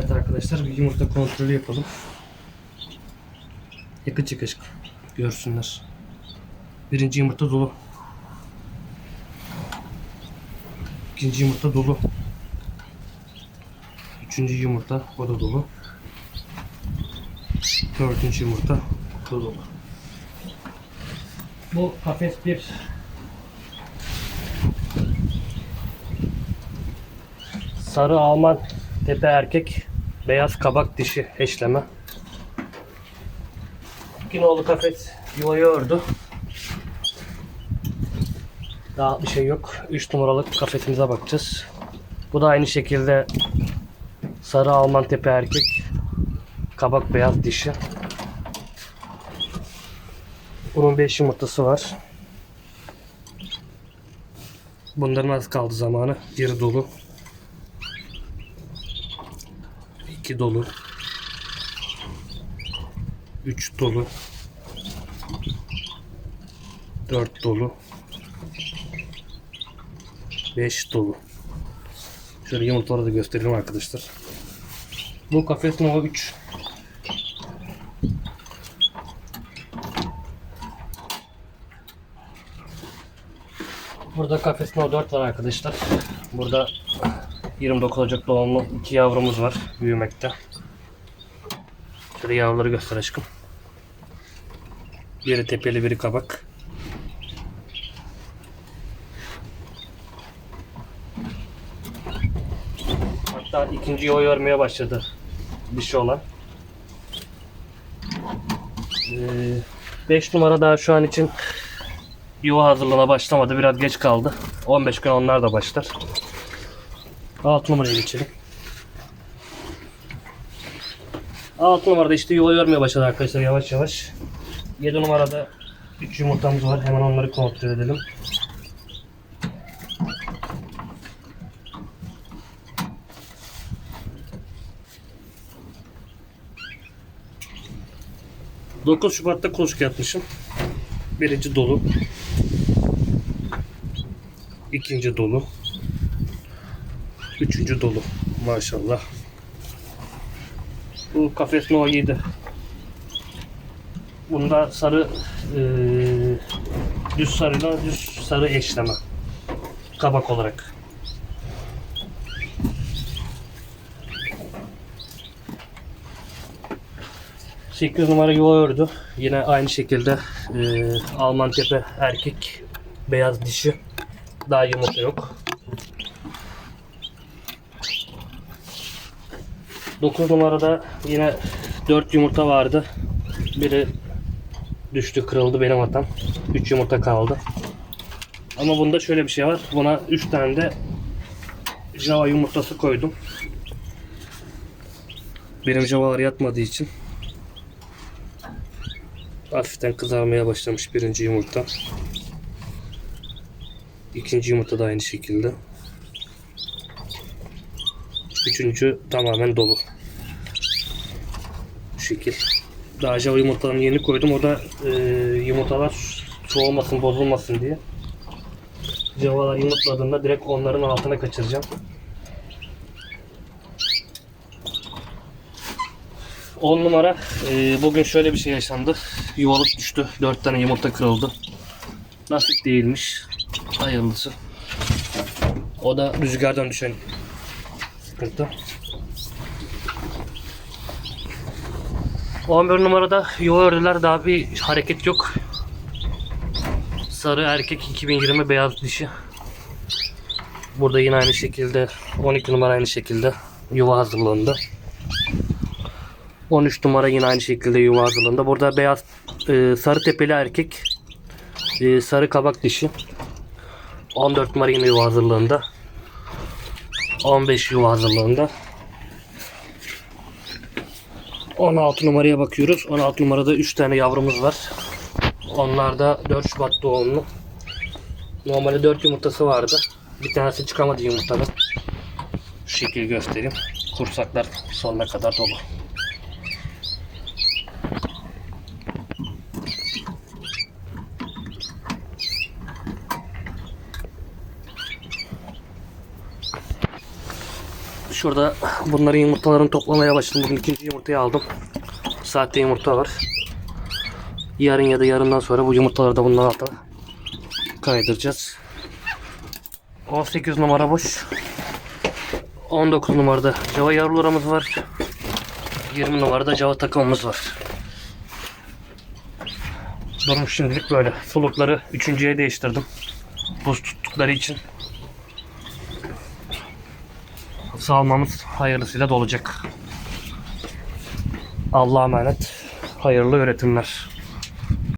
arkadaşlar bir yumurta kontrolü yapalım. Yakın çık aşkım. Görsünler. Birinci yumurta dolu. İkinci yumurta dolu. Üçüncü yumurta o da dolu. Dördüncü yumurta da dolu. Bu kafes bir sarı Alman tepe erkek beyaz kabak dişi eşleme. Kinoğlu kafes yuvayı ördü. Daha bir şey yok. 3 numaralık kafesimize bakacağız. Bu da aynı şekilde sarı Alman tepe erkek kabak beyaz dişi. Bunun 5 yumurtası var. Bunların az kaldı zamanı. Geri dolu. 2 dolu. 3 dolu. 4 dolu. 5 dolu. Şöyle yumurtaları da gösterelim arkadaşlar. Bu kafes Nova 3. Burada kafes Nova 4 var arkadaşlar. Burada 29 Ocak doğumlu iki yavrumuz var büyümekte. Şöyle yavruları göster aşkım. Biri tepeli biri kabak. Hatta ikinci yuva örmeye başladı dişi olan. 5 numara daha şu an için yuva hazırlığına başlamadı. Biraz geç kaldı. 15 gün onlar da başlar. 6 numaraya geçelim. 6 numarada işte yuva örmeye başladı arkadaşlar yavaş yavaş. 7 numarada 3 yumurtamız var. Hemen onları kontrol edelim. Dokuz Şubat'ta kuluçka yapmışım. Birinci dolu. İkinci dolu. Üçüncü dolu. Maşallah. Bu kafes No 7. Bunda sarı eee düz sarıyla düz sarı eşleme. Kabak olarak. Sekiz numara yuva ördü. Yine aynı şekilde eee Alman tepe erkek beyaz dişi. Daha yumurta yok. 9 numarada yine 4 yumurta vardı. Biri düştü kırıldı benim hatam. 3 yumurta kaldı. Ama bunda şöyle bir şey var. Buna 3 tane de Java yumurtası koydum. Benim Java'lar yatmadığı için hafiften kızarmaya başlamış birinci yumurta. İkinci yumurta da aynı şekilde. Üçüncü tamamen dolu. Bu şekil. Daha Java yumurtalarını yeni koydum. O da e, yumurtalar soğumasın, bozulmasın diye. Javalar yumurtladığında direkt onların altına kaçıracağım. On numara. e, bugün şöyle bir şey yaşandı. Yuvalık düştü. Dört tane yumurta kırıldı. Nasip değilmiş. Hayırlısı. O da rüzgardan düşen sıkıntı. 11 numarada yuva ördüler daha bir hareket yok. Sarı erkek 2020 beyaz dişi. Burada yine aynı şekilde 12 numara aynı şekilde yuva hazırlığında. 13 numara yine aynı şekilde yuva hazırlığında. Burada beyaz e, sarı tepeli erkek e, sarı kabak dişi. 14 numara yine yuva hazırlığında. 15 yuva hazırlığında. 16 numaraya bakıyoruz. 16 numarada 3 tane yavrumuz var. Onlar da 4 Şubat doğumlu. Normalde 4 yumurtası vardı. Bir tanesi çıkamadı yumurtadan. Şu şekil göstereyim. Kursaklar sonuna kadar dolu. Şurada bunların yumurtalarını toplamaya başladım. Bugün ikinci yumurtayı aldım. Saatte yumurta var. Yarın ya da yarından sonra bu yumurtaları da bunun altına kaydıracağız. 18 numara boş. 19 numarada Java yavrularımız var. 20 numarada Java takımımız var. Durum şimdilik böyle. Sulukları üçüncüye değiştirdim. Buz tuttukları için. Salmamız hayırlısıyla dolacak. Allah'a emanet. Hayırlı üretimler.